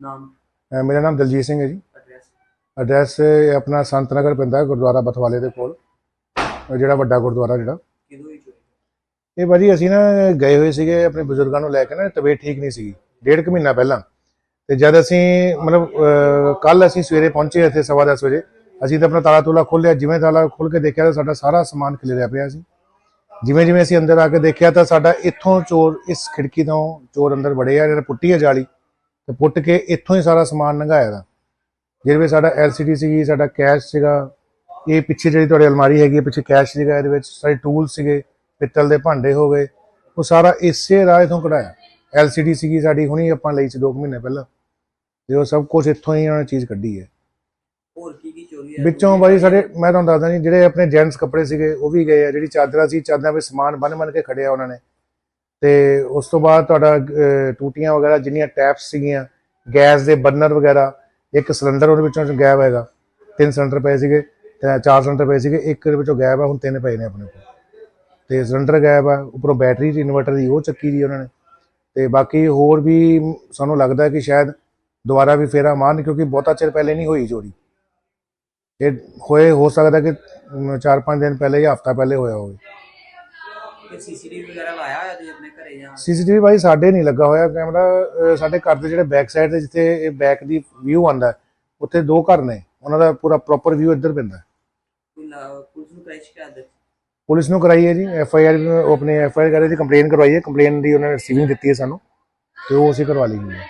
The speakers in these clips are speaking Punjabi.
ਨਾਮ? ਅਹ ਮੇਰਾ ਨਾਮ ਦਲਜੀਤ ਸਿੰਘ ਹੈ ਜੀ। ਐਡਰੈਸ ਐਡਰੈਸ ਆਪਣਾ ਸੰਤ ਨਗਰ ਪੈਂਦਾ ਹੈ, ਗੁਰਦੁਆਰਾ ਬਥਵਾਲੇ ਦੇ ਕੋਲ। ਜਿਹੜਾ ਵੱਡਾ ਗੁਰਦੁਆਰਾ ਜਿਹੜਾ। ਕਿਦੋਂ ਹੀ ਚੋਰੀ ਇਹ ਭਾਜੀ ਅਸੀਂ ਨਾ ਗਏ ਹੋਏ ਸੀਗੇ ਆਪਣੇ ਬਜ਼ੁਰਗਾਂ ਨੂੰ ਲੈ ਕੇ ਨਾ ਤਬੀਅਤ ਠੀਕ ਨਹੀਂ ਸੀਗੀ ਡੇਢ ਕੁ ਮਹੀਨਾ ਪਹਿਲਾਂ। ਤੇ ਜਦ ਅਸੀਂ ਮਤਲਬ ਕੱਲ ਅਸੀਂ ਸਵੇਰੇ ਪਹੁੰਚੇ ਇੱਥੇ ਸਵਾ ਦਸ ਵਜੇ ਅਸੀਂ ਤਾਂ ਆਪਣਾ ਤਾਲਾ ਤੂਲਾ ਖੋਲ੍ਹਿਆ ਜਿਵੇਂ ਤਾਲਾ ਖੋਲ ਕੇ ਦੇਖਿਆ ਤਾਂ ਸਾਡਾ ਸਾਰਾ ਸਮਾਨ ਖਿਲਰਿਆ ਪਿਆ ਸੀ। ਜਿਵੇਂ ਜਿਵੇਂ ਅਸੀਂ ਅੰਦਰ ਆ ਕੇ ਦੇਖਿਆ ਤਾਂ ਸਾਡਾ ਇੱਥੋਂ ਚੋਰ ਇਸ ਖਿੜਕੀ ਤੋਂ ਚੋਰ ਅੰਦਰ ਵੜੇ ਆ ਜਿਹੜਾ ਪੁੱਟੀ ਹੈ ਜਾਲੀ। ਤੇ ਪੁੱਟ ਕੇ ਇੱਥੋਂ ਹੀ ਸਾਰਾ ਸਮਾਨ ਲੰਘਾਇਆ ਦਾ। ਜਿਹਦੇ ਵਿੱਚ ਸਾਡਾ LCD ਸੀਗੀ ਸਾਡਾ ਕੈਸ਼ ਸੀਗਾ। ਇਹ ਪਿੱਛੇ ਜਿਹੜੀ ਤੁਹਾਡੀ ਅਲਮਾਰੀ ਹੈਗੀ ਹੈ ਪਿੱਛੇ ਕੈਸ਼ ਸੀਗਾ ਇਹਦੇ ਵਿੱਚ ਸਾਰੇ ਟੂਲ ਸੀਗੇ ਪਿੱਤਲ ਦੇ ਭਾਂਡੇ ਹੋ ਗਏ। ਉਹ ਸਾਰਾ ਇਸੇ ਰਾਹ ਤੋਂ ਕਢਾਇਆ। LCD ਸੀਗੀ ਸਾਡੀ ਹੁਣੀ ਆਪਾਂ ਲਈ ਸੀ 2 ਮਹੀਨੇ ਪਹਿਲਾਂ। ਤੇ ਉਹ ਸਭ ਕੁਝ ਇੱਥੋਂ ਹੀ ਉਹਨਾਂ ਨੇ ਚੀਜ਼ ਕੱਢੀ ਹੈ। ਹੋਰ ਕੀ ਕੀ ਚੋਰੀ ਹੈ? ਵਿੱਚੋਂ ਬਾਈ ਸਾਡੇ ਮੈਂ ਤੁਹਾਨੂੰ ਦੱਸਦਾ ਜੀ ਜਿਹੜੇ ਆਪਣੇ ਜੈਂਟਸ ਕੱਪੜੇ ਸੀਗੇ ਉਹ ਵੀ ਗਏ ਆ। ਜਿਹੜੀ ਚਾਦਰਾਂ ਸੀ ਚਾਦਰਾਂ ਵਿੱਚ ਸਮਾਨ ਬੰਨ ਬੰਨ ਕੇ ਖੜਿਆ ਉਹਨਾਂ ਨੇ। ਤੇ ਉਸ ਤੋਂ ਬਾਅਦ ਤੁਹਾਡਾ ਟੂਟੀਆਂ ਵਗੈਰਾ ਜਿੰਨੀਆਂ ਟੈਪਸ ਸੀਗੀਆਂ, ਗੈਸ ਦੇ ਬਰਨਰ ਵਗੈਰਾ, ਇੱਕ ਸਿਲੰਡਰ ਉਹਦੇ ਵਿੱਚੋਂ ਗਾਇਬ ਹੈਗਾ, ਤਿੰਨ ਸਿਲੰਡਰ ਪਏ ਸੀਗੇ, ਤੇ ਚਾਰ ਸਿਲੰਡਰ ਪਏ ਸੀਗੇ, ਇੱਕ ਦੇ ਵਿੱਚੋਂ ਗਾਇਬ ਆ, ਹੁਣ ਤਿੰਨ ਪਏ ਨੇ ਆਪਣੇ ਕੋਲ। ਤੇ ਸਿਲੰਡਰ ਗਾਇਬ ਆ, ਉੱਪਰੋਂ ਬੈਟਰੀ ਦੀ ਇਨਵਰਟਰ ਦੀ ਉਹ ਚੱਕੀ ਦੀ ਉਹਨਾਂ ਨੇ। ਤੇ ਬਾਕੀ ਹੋਰ ਵੀ ਸਾਨੂੰ ਲੱਗਦਾ ਕਿ ਸ਼ਾਇਦ ਦੁਬਾਰਾ ਵੀ ਫੇਰਾ ਮਾਰਨ ਕਿਉਂਕਿ ਬਹੁਤਾ ਚਿਰ ਪਹਿਲੇ ਨਹੀਂ ਹੋਈ ਚੋਰੀ। ਇਹ ਹੋਏ, ਹੋ ਸਕਦਾ ਕਿ 4-5 ਦਿਨ ਪਹਿਲੇ ਜਾਂ ਹਫਤਾ ਪਹਿਲੇ ਹੋਇਆ ਹੋਵੇ। ਕਿ ਸੀਸੀਟੀਵੀ ਵਗੈਰਾ ਲਾਇਆ ਹੋਇਆ ਤੁਸੀਂ ਆਪਣੇ ਘਰੇ ਜਾਂ? ਸੀਸੀਟੀਵੀ ਭਾਈ ਸਾਡੇ ਨਹੀਂ ਲੱਗਾ ਹੋਇਆ ਕੈਮਰਾ ਅਹ ਸਾਡੇ ਘਰ ਦੇ ਜਿਹੜੇ ਬੈਕ ਸਾਈਡ ਤੇ ਜਿੱਥੇ ਇਹ ਬੈਕ ਦੀ ਵਿਊ ਆਂਦਾ ਉੱਥੇ ਦੋ ਘਰ ਨੇ ਉਹਨਾਂ ਦਾ ਪੂਰਾ ਪ੍ਰੋਪਰ ਵਿਊ ਇੱਧਰ ਪੈਂਦਾ। ਕੋਈ ਲਾ- ਪੁਲਿਸ ਨੂੰ ਕ੍ਰੈਸ਼ ਕਰ ਦਿੱਤੀ? ਪੁਲਿਸ ਨੂੰ ਕਰਾਈ ਹੈ ਜੀ ਐਫ ਆਈ ਆਰ ਆਪਣੇ ਐਫ ਆਈ ਆਰ ਕਰੇ ਦੀ ਕੰਪਲੇਨ ਕਰਵਾਈ ਹੈ ਕੰਪਲੇਨ ਦੀ ਉਹਨਾਂ ਨੇ ਰਿਸੀਵਿੰਗ ਦਿੱਤੀ ਹੈ ਸਾਨੂੰ ਤੇ ਉਹ ਅਸੀਂ ਕਰਵਾ ਲਈ ਹੋਈ ਹੈ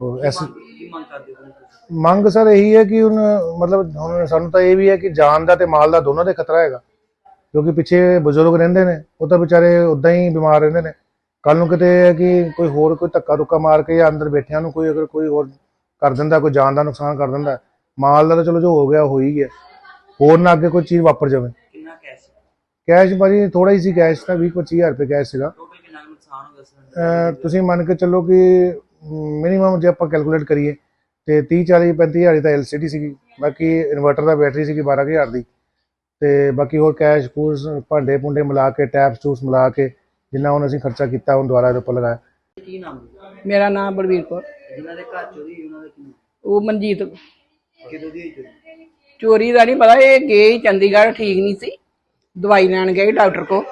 ਉਹ ਐਸ ਕੀ ਮੰਗ ਕਰਦੇ ਹੋ ਤੁਸੀਂ? ਮੰਗ ਸਰ ਇਹੀ ਹੈ ਕਿ ਹੁਣ ਮਤਲਬ ਹੁਣ ਸਾਨੂੰ ਤਾਂ ਇਹ ਵੀ ਹੈ ਕਿ ਜਾਨ ਦਾ ਤੇ ਮਾਲ ਦਾ ਦੋਨਾਂ ਦੇ ਖਤਰਾ ਹੈਗਾ। ਕਿਉਂਕਿ ਪਿੱਛੇ ਬਜ਼ੁਰਗ ਰਹਿੰਦੇ ਨੇ ਉਹ ਤਾਂ ਵਿਚਾਰੇ ਉਦਾਂ ਹੀ ਬਿਮਾਰ ਰਹਿੰਦੇ ਨੇ। ਕੱਲ ਨੂੰ ਕਿਤੇ ਹੈ ਕਿ ਕੋਈ ਹੋਰ ਕੋਈ ਧੱਕਾ ਧੁੱਕਾ ਮਾਰ ਕੇ ਜਾਂ ਅੰਦਰ ਬੈਠਿਆਂ ਨੂੰ ਕੋਈ ਅਗਰ ਕੋਈ ਹੋਰ ਕਰ ਦਿੰਦਾ ਕੋਈ ਜਾਨ ਦਾ ਨੁਕਸਾਨ ਕਰ ਦਿੰਦਾ ਮਾਲ ਦਾ ਤਾਂ ਚਲੋ ਜੋ ਹੋ ਗਿਆ ਹੋ ਹੀ ਗਿਆ। ਹੋਰ ਨਾ ਅੱਗੇ ਕੋਈ ਚੀਜ਼ ਵਾਪਰ ਜਾਵੇ। ਕਿੰਨਾ ਕੈਸ਼ ਕੈਸ਼ ਭਾਜੀ ਥੋੜਾ ਹੀ ਸੀ ਕੈਸ਼ ਤਾਂ 20 25000 ਰੁਪਏ ਕੈਸ਼ ਸੀਗਾ। ਤੁਸੀਂ ਮੰਨ ਕੇ ਚੱਲੋ ਕਿ ਮਿਨੀਮਮ ਜੇ ਆਪਾਂ ਕੈਲਕੂਲੇਟ ਕਰੀਏ ਤੇ 30 40 35000 ਦੀ ਤਾਂ LCD ਸੀਗੀ ਬਾਕੀ ਇਨਵਰਟਰ ਦਾ ਬੈਟਰੀ ਸੀਗੀ 12000 ਦੀ। ਤੇ ਬਾਕੀ ਹੋਰ ਕੈਸ਼ ਕੂਸ ਭਾਂਡੇ ਭੁੰਡੇ ਮਿਲਾ ਕੇ ਟੈਪਸ ਟੂਸ ਮਿਲਾ ਕੇ ਜਿੰਨਾ ਹੁਣ ਅਸੀਂ ਖਰਚਾ ਕੀਤਾ ਹੁਣ ਦੁਬਾਰਾ ਇਹਦੇ ਉੱਪਰ ਲਗਾਇਆ। ਕੀ ਨਾਮ ਹੈ? ਮੇਰਾ ਨਾਮ ਬਲਵੀਰ ਕੌਰ। ਜਿਨ੍ਹਾਂ ਦੇ ਘਰ ਚੋਰੀ ਹੋਈ ਉਹਨਾਂ ਦਾ ਕੀ ਨਾਮ? ਉਹ ਮਨਜੀਤ। ਕਿਦੋਂ ਦੀ ਹੋਈ ਚੋਰੀ? ਚੋਰੀ ਦਾ ਨਹੀਂ ਪਤਾ ਇਹ ਗਏ ਹੀ ਚੰਡੀਗੜ੍ਹ ਠੀਕ ਨਹੀਂ ਸੀ। ਦਵਾਈ ਲੈਣ ਗਏ ਡਾਕਟਰ ਕੋ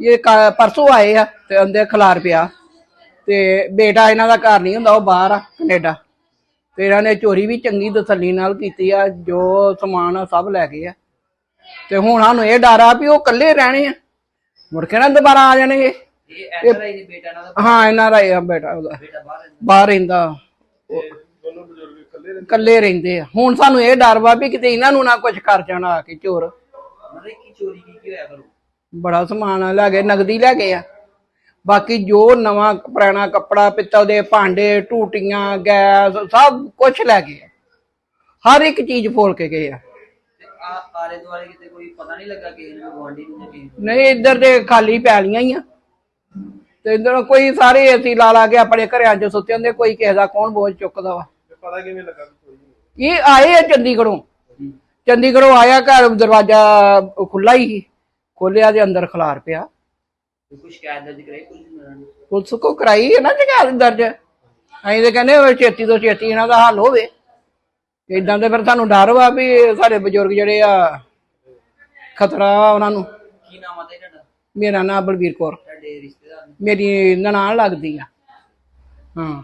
ਇਹ ਕ- ਪਰਸੋਂ ਆਏ ਆ ਤੇ ਅੰਦਰ ਖਲਾਰ ਪਿਆ। ਤੇ ਬੇਟਾ ਇਹਨਾਂ ਦਾ ਘਰ ਨਹੀਂ ਹੁੰਦਾ ਉਹ ਬਾਹਰ ਆ ਕੈਨੇਡਾ। ਤੇ ਇਹਨਾਂ ਨੇ ਚੋਰੀ ਵੀ ਚੰਗੀ ਤਸੱਲੀ ਨਾਲ ਕੀਤੀ ਆ ਜੋ ਸਮਾਨ ਆ ਸਭ ਲੈ ਗਏ ਆ। ਤੇ ਹੁਣ ਸਾਨੂੰ ਇਹ ਡਰ ਆ ਵੀ ਉਹ ਇਕੱਲੇ ਰਹਿਣੇ ਆ। ਮੁੜ ਕੇ ਨਾ ਦੁਬਾਰਾ ਆ ਜਾਣਗੇ। ਇਹ ਐਸਆਰਆਈ ਦੇ ਬੇਟਾ ਨਾਲ ਦਾ ਹਾਂ ਇਹਨਾਂ ਦਾ ਇਹ ਆ ਬੇਟਾ ਉਹਦਾ। ਬੇਟਾ ਬਾਹਰ ਰਹਿੰਦਾ। ਬਾਹਰ ਰਹਿੰਦਾ। ਇਕੱਲੇ ਰਹਿੰਦੇ? ਆ। ਹੁਣ ਸਾਨੂੰ ਇਹ ਡਰ ਵਾ ਵੀ ਕਿਤੇ ਇਹਨਾਂ ਨੂੰ ਨਾ ਕੁਝ ਕਰ ਜਾਣਾ ਆ ਕੇ ਚੋਰ। ਮਤਲਬ ਕੀ ਚੋਰੀ ਕੀ ਕੀ ਹੋਇਆ ਕਰੋ ਬੜਾ ਸਮਾਨ ਲੈ ਗਏ ਨਗਦੀ ਲੈ ਗਏ ਆ। ਬਾਕੀ ਜੋ ਨਵਾਂ ਪੁਰਾਣਾ ਕੱਪੜਾ ਪਿੱਤਲ ਦੇ ਭਾਂਡੇ ਟੂਟੀਆਂ ਗੈਸ ਸਭ ਕੁਝ ਲੈ ਗਏ ਆ। ਹਰ ਇੱਕ ਚੀਜ਼ ਫੋਲ ਕੇ ਗਏ ਆ। ਆਲੇ ਦੁਆਲੇ ਕਿਤੇ ਕੋਈ ਪਤਾ ਨਹੀਂ ਲੱਗਾ ਕਿ ਇਹਨਾਂ ਗਵਾਂਢੀ ਨੂੰ ਜਾਂ ਕਿਸੇ ਨੂੰ? ਨਹੀਂ ਇੱਧਰ ਤੇ ਖਾਲੀ ਪੈਲੀਆਂ ਹੀ ਆ। ਤੇ ਇੱਧਰ ਕੋਈ ਸਾਰੇ ਅਸੀਂ ਲਾ ਲਾ ਕੇ ਆਪਣੇ ਘਰਾਂ 'ਚ ਸੁੱਤੇ ਹੁੰਦੇ ਕੋਈ ਕਿਸੇ ਦਾ ਕੌਣ ਬੋਝ ਚੁੱਕਦਾ ਵਾ। ਪਤਾ ਕਿਵੇਂ ਲੱਗਾ ਇਹ ਆਏ ਆ ਚੰਡੀਗੜ੍ਹੋਂ। ਚੰਡੀਗੜ੍ਹੋਂ ਆਇਆ ਘਰ ਦਰਵਾਜ਼ਾ ਖੁੱਲਾ ਹੀ ਸੀ। ਖੋਲਿਆ ਦੇ ਅੰਦਰ ਖਲਾਰ ਪਿਆ। ਕੋਈ ਸ਼ਿਕਾਇਤ ਦਰਜ ਕਰਾਈ ਪੁਲਿਸ ਨੂੰ ਪੁਲਿਸ ਕੋ ਕਰਾਈ ਹੈ ਨਾ ਸ਼ਿਕਾਇਤ ਦਰਜ। ਅਸੀਂ ਤੇ ਕਹਿੰਦੇ ਵੀ ਛੇਤੀ ਤੋਂ ਛੇਤੀ ਇਹਨਾਂ ਦਾ ਹੱਲ ਹੋਵੇ। ਇਦਾਂ ਦੇ ਫਿਰ ਸਾਨੂੰ ਡਰ ਵਾ ਵੀ ਸਾਡੇ ਬਜ਼ੁਰਗ ਜਿਹੜੇ ਆ ਖਤਰਾ ਵਾ ਉਹਨਾਂ ਨੂੰ। ਕੀ ਨਾਮ ਆ ਤੇ ਤੁਹਾਡਾ? ਮੇਰਾ ਨਾਮ ਬਲਵੀਰ ਕੌਰ। ਤੁਹਾਡੇ ਰਿਸ਼ਤੇਦਾਰ ਨੇ? ਮੇਰੀ ਨਨਾਣ ਲੱਗਦੀ ਆ। ਹਾਂ।